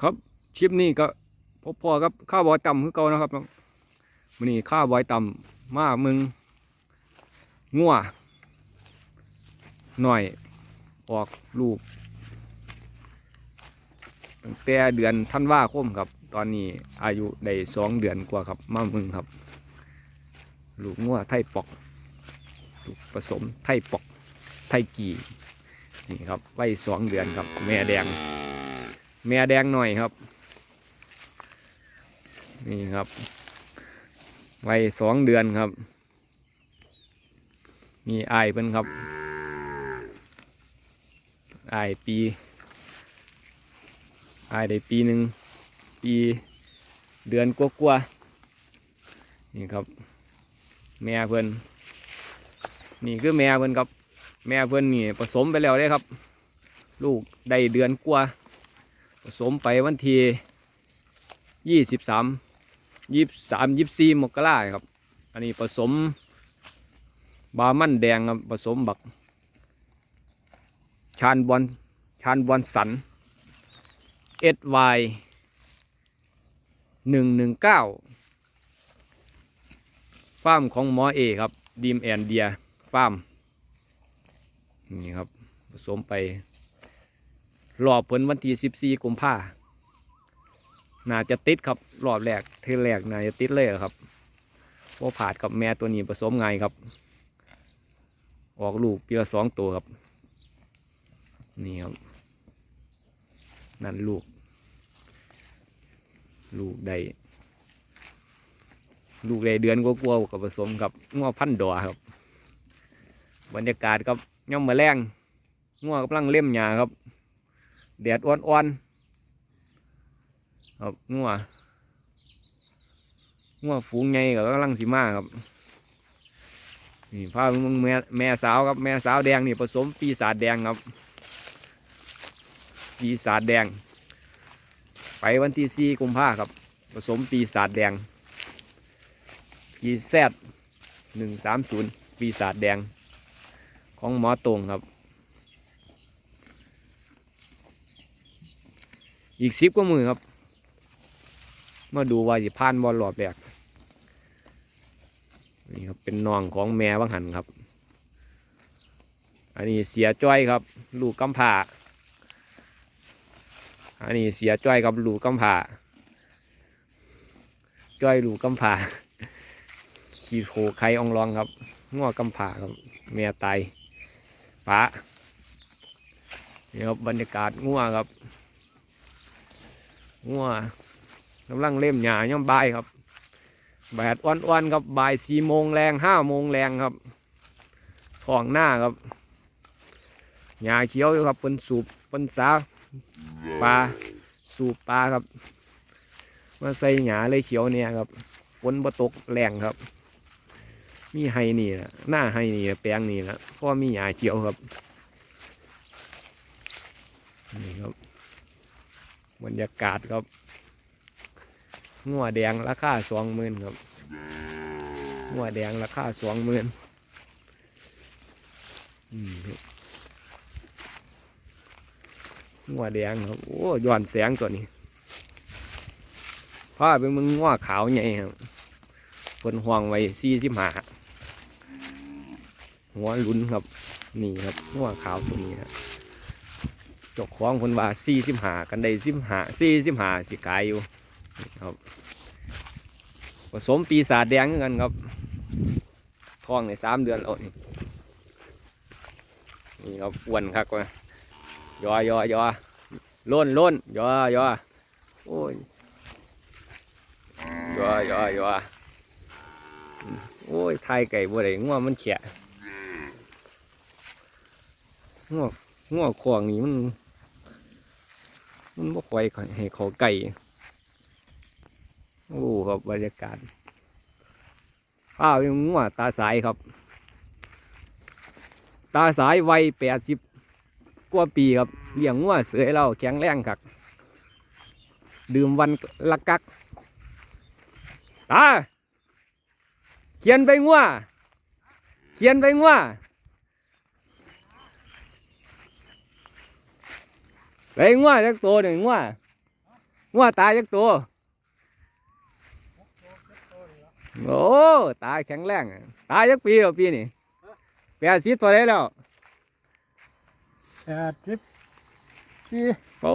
ครับคลิปนี้ก็พอๆกับข้าวบอยต่ำคือเก่านะครับวันนี้ข้าวบอยต่ำมามึงงัวหน่อยออกลูกตั้งแต่เดือนธันวาคมครับ ตอนนี้อายุได้สองเดือนกว่าครับมามึงครับ ลูกงัวไทยปอกลูกผสมไทยปอกไทยกี่นี่ครับไว้สองเดือนครับ แม่แดง แม่แดงหน่อยครับ นี่ครับไว้สองเดือนครับ มีอายเพิ่นครับอายปีอายได้ปีหนึ่งปีเดือนกว่าๆนี่ครับ แม่เพิ่นนี่คือแม่เพิ่นครับ แม่เพิ่นนี่ผสมไปแล้วเด้ครับ ลูกได้เดือนกว่า สมไปวันที่ยี่สิบสามยี่สามยี่สี่มกราครับ อันนี้ผสมบามันแดงครับผสมบัก ชานบอลชานบอลสันเอสวายหนึ่งหนึ่งเก้าฟาร์มของหมอเอครับดีมแอนเดียฟาร์มนี่ครับผสมไป รอบผลวันที่สิบสี่กุมภาน่าจะติดครับรอบแรกเทแรกน่าจะติดเลยครับเพราะผาดกับแม่ตัวนี้ผสมไงครับ ออกลูกปีละสองตัวครับ นี่ครับ นั่นลูก ลูกได้ลูกได้เดือนกลัวาๆกับผสมกับง้อพันดอครับ บรรยากาศครับย่อมมาแรงง้อกำลังเล่มหญ้าครับ แดดอ่อนๆครับงัวงัวฝูงใหญ่ก็กำลังสีมาครับนี่พามึงแม่แม่สาวครับแม่สาวแดงนี่ผสมปีศาจแดงครับ ปีศาจแดง ไปวันที่สี่กุมภาครับ ผสมปีศาจแดงปีแซดหนึ่งสามศูนย์ปีศาจแดงของหมอตรงครับ อีกสิบกว่ามือครับ มาดูว่าจะผ่านบอลรอบแรกนี่ครับเป็นน้องของแม่วังหันครับ อันนี้เสียจ้อยครับ ลูกกำพร้าอันนี้เสียจ้อยกับลูกกำพร้าจ้อยลูกกำพร้าขี่โคไข่องรองครับง้อกำพร้าครับแม่ตายป้านี่ครับบรรยากาศง่วครับ งัวกำลังเล่มหญ้าย่อมบายครับแดดอ่อนๆครับบ่ายสี่โมงแรงห้าโมงแรงครับท้องหน้าครับหญ้าเขียวอยู่ครับเป็นสูบเป็นสาปลาสูบปลาครับมาใส่หญ้าเลยเขียวเนี่ยครับฝนบ่ตกแรงครับ มีไฮนี่นะหน้าไฮนี่แปลงนี่นะเพราะมีหญ้าเขียวครับนี่ครับ บรรยากาศครับงัวแดงราคาสองหมื่นครับงัวแดงราคาสองหมื่นงัวแดงครับ โอ้ย้อนแสงตัวนี้พ่อเป็นมึงงัวขาวใหญ่ครับคนห่วงไว้สี่สิบหาหัวลุ้นครับ นี่ครับงัวขาวตัวนี้ครับ จกของคนว่าสี่สิบหากันได้สิบหาสี่สิบหาสิกายอยู่ครับผสมปีศาจแดงกันครับท้องในสามเดือนแล้วนี่นี่ครับอ้วนครับว่ายอยอยอล้นล้นยอยอโอ้ยยอยอยอโอ้ยไทยไก่บัวไหนง่วงมันแฉะง่วงง่วงควงนี่มัน มันบ่ค่อยให้เขาไก่โอ้ครับบรรยากาศข้าวยังงัวตาสายครับ ตาสายวัยแปดสิบกว่าปีครับเลี้ยงงัวเสือเราแข็งแรงครับดื่มวันละกักตาเขียนไปงัวเขียนไปงัว ไปงัวจักตัวหนึ่งงัวงัวตายจักตัวโอ้ตายแข็งแรงอะตายจักปีแล้วปีนี่แปดสิบตัวได้แล้วแปดสิบสี่โอ้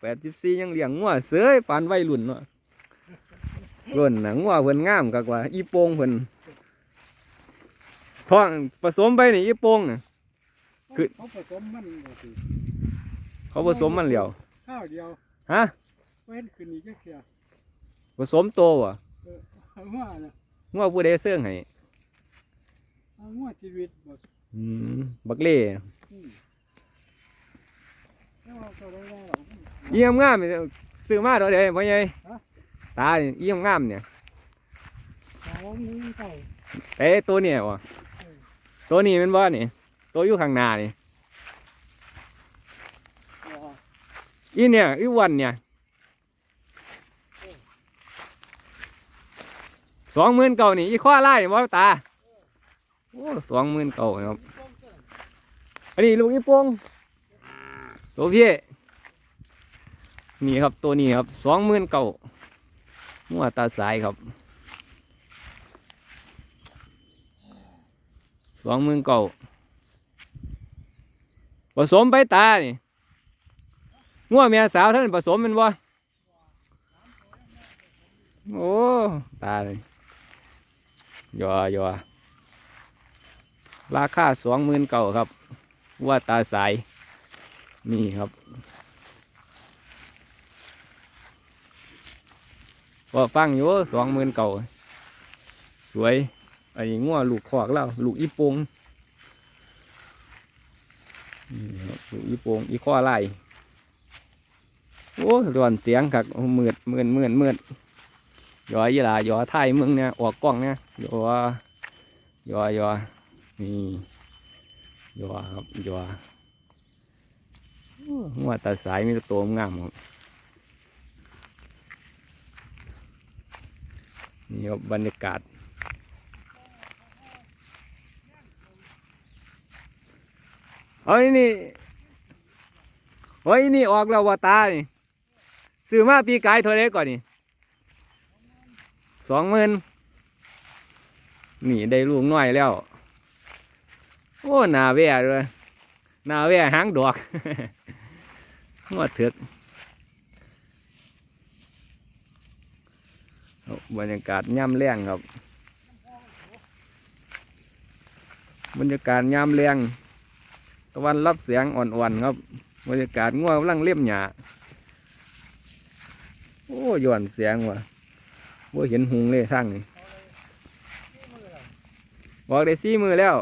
แปดสิบสี่ยังเลี้ยงงัวเสยปานวัยรุ่นเนาะรุ่นน่ะงัวเพิ่นงามกกว่า อีโปงเพิ่นท้องผสมไปนี่อีโปงน่ะคือเขาผสมมันบ่สิ เขาผสมมันเหลียวข้าวเดียวฮะเว้นขึ้นอีกจักเสียผสมโตวะเอาว่าน่ะงัวผู้ใดเสื่องให้เอาว่าชีวิตบ่อืมบักเล่อืมแล้วเอาตัวได้แล้วเยี่ยมงามนี่ซื้อมาตัวใดพ่อใหญ่ฮะตานี่เยี่ยมงามเนี่ยสองหนึ่งเก้าเอ้ตัวเนี่ยวะตัวนี้เป็นบ่นี่ตัวอยู่ข้างหน้านี่ อ๋อ อีเนี่ยอีวันเนี่ยสองหมื่นเก่านี่อีข้อไล่บ่ตาโอ้สองหมื่นเก่าครับอันนี้ลูกอีโปงตัวพี่นี่ครับตัวนี้ครับสองหมื่นเก่าหัวตาสายครับสองหมื่นเก่าผสมไปตานี่ งัวเมียสาวท่านผสมแมันบ่โอ้ตายเลยยอยอราคาสองหมื่นเก่าครับ ว่าตาสาย นี่ครับก็ฟังอยู่สองหมื่นเก่า สวยไอ้งัวลูกขอกแล้วลูกอีปงลูกอีปงอีข้อไล่ โอ้รวนเสียงคักโอ้มืดมืดมืดมืดยอยี่หลายอไทยมึงเนี่ยออกกล้องเนี่ยยอยอยอนี่ยอครับยอโอ้หัวตาสายมีตัวงามครับนี่ครับบรรยากาศเฮ้ยนี่เฮ้ยนี่ออกแล้วว่าตานี่ ซื้อมาปีกายเท่าไรก่อนนี่สองหมื่นนี่ได้ลูกน้อยแล้ว โอ้หนาแว่เลยหนาแว่หางดอกงวดเถิดเอบรรยากาศย่ำแรงครับ บรรยากาศย่ำแรงตะวันรับเสียงอ่อนๆครับ บรรยากาศง่วงกำลังเลี่ยมหยา อ้ย้อนเสียงว่ะว่าเห็นหุงเลยทางนี้บอกได้สี่มือแล้ว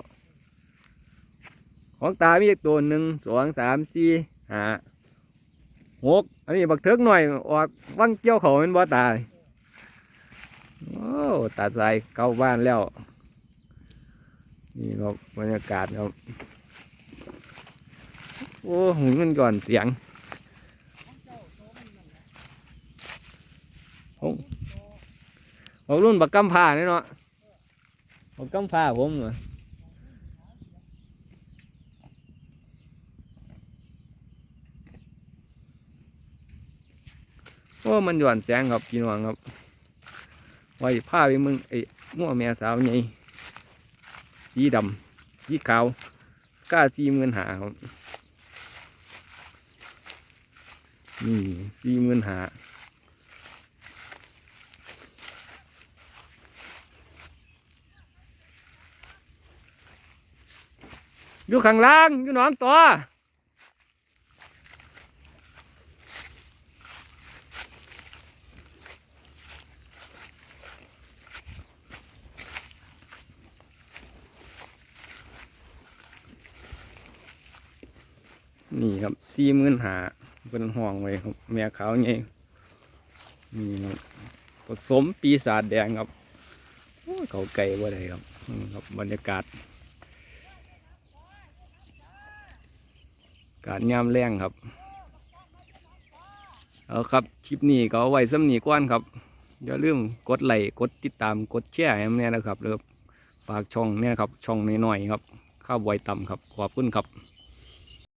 ของตามีตัวหนึ่งสองสามสี่ห้าหกอันนี้บักเทิกหน่อยออกวังเกี้ยวเขาเป็นบ่ตายโอ้ตาใจเก้าบ้านแล้ว นี่ครับบรรยากาศครับ โอ้หุงมันก่อนเสียง ผมรุ่นบักกำพร้าเนี่ยเนาะบักกำพร้าผมโอ้มันหย่อนแสงครับพี่น้องครับไว้ผ้าไปมึงไอ้มั่วแม่สาวใหญ่สีดำสีขาวกล้าสีเงินหาครับนี่สีเงินหา อยู่ข้างล่างอยู่หนองตัวนี่ครับสี่หมื่นหาเป็นห่วงไว้ครับแม่ขาวไงนี่ครับผสมปีศาจแดงครับเขาไก่ว่าไดครับครับ บรรยากาศ การยามแรงครับ เอาครับคลิปนี้ก็ไว้สำหนีก้อนครับอย่าลืมกดไลค์กดติดตามกดแชร์ให้แน่นะครับแล้วฝากช่องเนี่ยครับช่องน้อยๆครับข้าวไวต่ำครับขอบคุณครับ